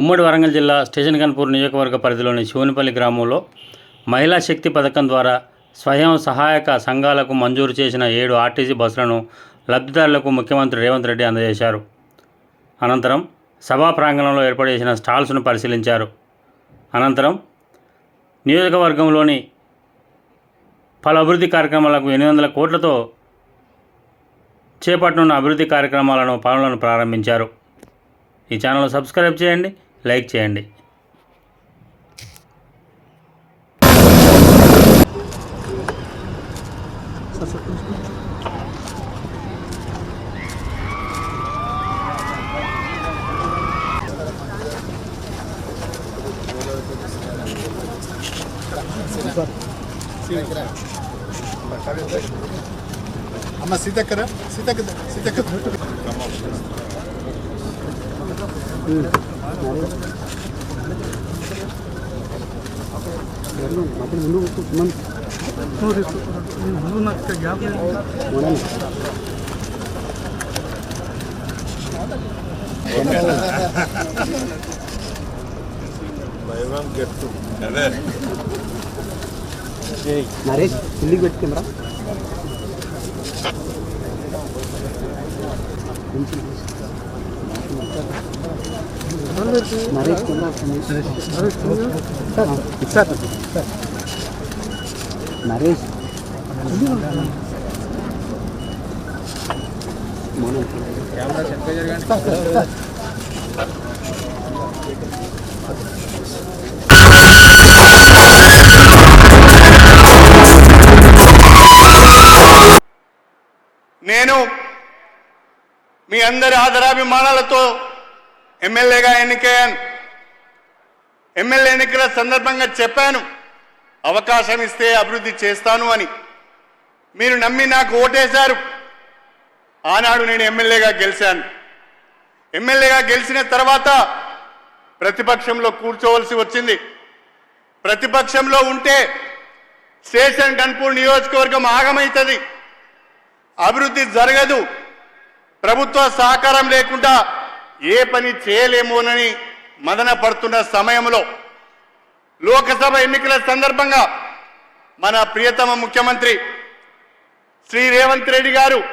ఉమ్మడి వరంగల్ జిల్లా స్టేషన్ కన్పూర్ నియోజకవర్గ పరిధిలోని శివనిపల్లి గ్రామంలో మహిళా శక్తి పథకం ద్వారా స్వయం సహాయక సంఘాలకు మంజూరు చేసిన ఏడు ఆర్టీసీ బస్సులను లబ్ధిదారులకు ముఖ్యమంత్రి రేవంత్ రెడ్డి అందజేశారు. అనంతరం సభా ప్రాంగణంలో ఏర్పాటు చేసిన స్టాల్స్ను పరిశీలించారు. అనంతరం నియోజకవర్గంలోని పలు అభివృద్ధి కార్యక్రమాలకు ఎనిమిది వందల కోట్లతో చేపట్టనున్న అభివృద్ధి కార్యక్రమాలను పనులను ప్రారంభించారు. ఈ ఛానల్ సబ్స్క్రైబ్ చేయండి. లైక్ చేయండి. అమ్మ సీతక్కర సీతక్క సీతక్క. నరేష్ ఇల్లుకి పెట్టుకుందా నరేష్ కింద సార్ నరేష్ నేను మీ అందరి ఆదరాభిమానాలతో ఎమ్మెల్యేగా ఎన్నికయ్యాను. ఎమ్మెల్యే ఎన్నికల సందర్భంగా చెప్పాను అవకాశం ఇస్తే అభివృద్ధి చేస్తాను అని. మీరు నమ్మి నాకు ఓటేశారు. ఆనాడు నేను ఎమ్మెల్యేగా గెలిచాను. ఎమ్మెల్యేగా గెలిచిన తర్వాత ప్రతిపక్షంలో కూర్చోవలసి వచ్చింది. ప్రతిపక్షంలో ఉంటే స్టేషన్ కన్పూర్ నియోజకవర్గం ఆగమవుతుంది అభివృద్ధి జరగదు. ప్రభుత్వ సహకారం లేకుండా ఏ పని చేయలేమోనని మదన పడుతున్న సమయంలో లోకసభ ఎన్నికల సందర్భంగా మన ప్రియతమ ముఖ్యమంత్రి శ్రీ రేవంత్ రెడ్డి గారు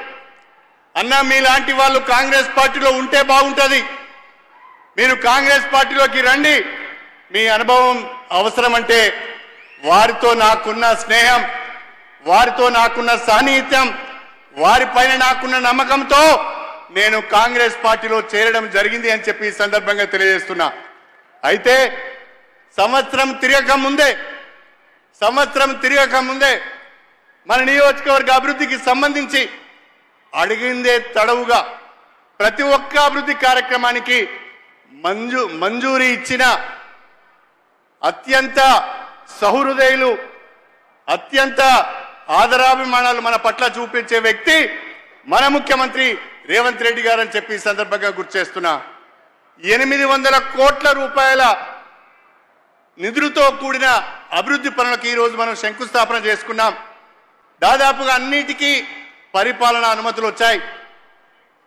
అన్న మీలాంటి వాళ్ళు కాంగ్రెస్ పార్టీలో ఉంటే బాగుంటుంది. మీరు కాంగ్రెస్ పార్టీలోకి రండి. మీ అనుభవం అవసరమంటే వారితో నాకున్న స్నేహం వారితో నాకున్న సాన్నిహిత్యం వారిపైన నాకున్న నమ్మకంతో నేను కాంగ్రెస్ పార్టీలో చేరడం జరిగింది అని చెప్పి ఈ సందర్భంగా తెలియజేస్తున్నా. అయితే సంవత్సరం తిరగక ముందే సంవత్సరం తిరగక ముందే మన నియోజకవర్గ అభివృద్ధికి సంబంధించి అడిగిందే తడవుగా ప్రతి ఒక్క అభివృద్ధి కార్యక్రమానికి మంజూ మంజూరీ ఇచ్చిన అత్యంత సహృదయులు అత్యంత ఆదరాభిమానాలు మన పట్ల చూపించే వ్యక్తి మన ముఖ్యమంత్రి రేవంత్ రెడ్డి గారు అని చెప్పి ఈ సందర్భంగా గుర్తు చేస్తున్నా. ఎనిమిది వందల కోట్ల రూపాయల నిధులతో కూడిన అభివృద్ధి పనులకు ఈరోజు మనం శంకుస్థాపన చేసుకున్నాం. దాదాపుగా అన్నిటికీ పరిపాలన అనుమతులు వచ్చాయి.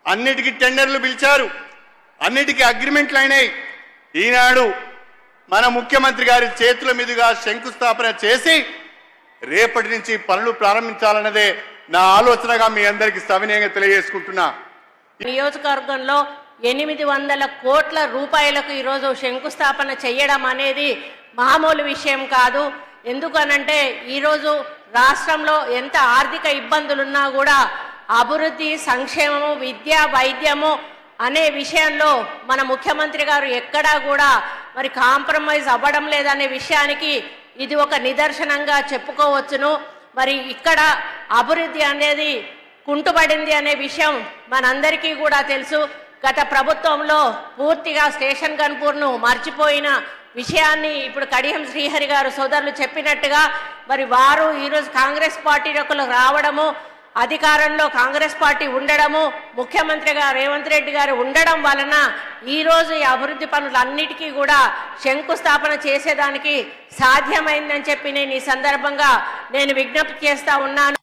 అన్నిటికీ టెండర్లు పిలిచారు. అన్నిటికీ అగ్రిమెంట్లు అయినాయి. ఈనాడు మన ముఖ్యమంత్రి గారి చేతుల మీదుగా శంకుస్థాపన చేసి రేపటి నుంచి పనులు ప్రారంభించాలన్నదే నా ఆలోచనగా మీ అందరికీ సవినయంగా తెలియజేసుకుంటున్నా. నియోజకవర్గంలో ఎనిమిది వందల కోట్ల రూపాయలకు ఈరోజు శంకుస్థాపన చేయడం అనేది మామూలు విషయం కాదు. ఎందుకనంటే ఈరోజు రాష్ట్రంలో ఎంత ఆర్థిక ఇబ్బందులున్నా కూడా అభివృద్ధి సంక్షేమము విద్య వైద్యము అనే విషయంలో మన ముఖ్యమంత్రి గారు ఎక్కడా కూడా మరి కాంప్రమైజ్ అవ్వడం లేదనే విషయానికి ఇది ఒక నిదర్శనంగా చెప్పుకోవచ్చును. మరి ఇక్కడ అభివృద్ధి అనేది కుంటుపడింది అనే విషయం మనందరికీ కూడా తెలుసు. గత ప్రభుత్వంలో పూర్తిగా స్టేషన్ గన్పూర్ను మర్చిపోయిన విషయాన్ని ఇప్పుడు కడియం శ్రీహరి గారు సోదరులు చెప్పినట్టుగా మరి వారు ఈరోజు కాంగ్రెస్ పార్టీలోకి రావడము అధికారంలో కాంగ్రెస్ పార్టీ ఉండడము ముఖ్యమంత్రిగా రేవంత్ రెడ్డి గారు ఉండడం వలన ఈరోజు ఈ అభివృద్ధి పనులన్నిటికీ కూడా శంకుస్థాపన చేసేదానికి సాధ్యమైందని చెప్పి నేను ఈ సందర్భంగా నేను విజ్ఞప్తి చేస్తా ఉన్నాను.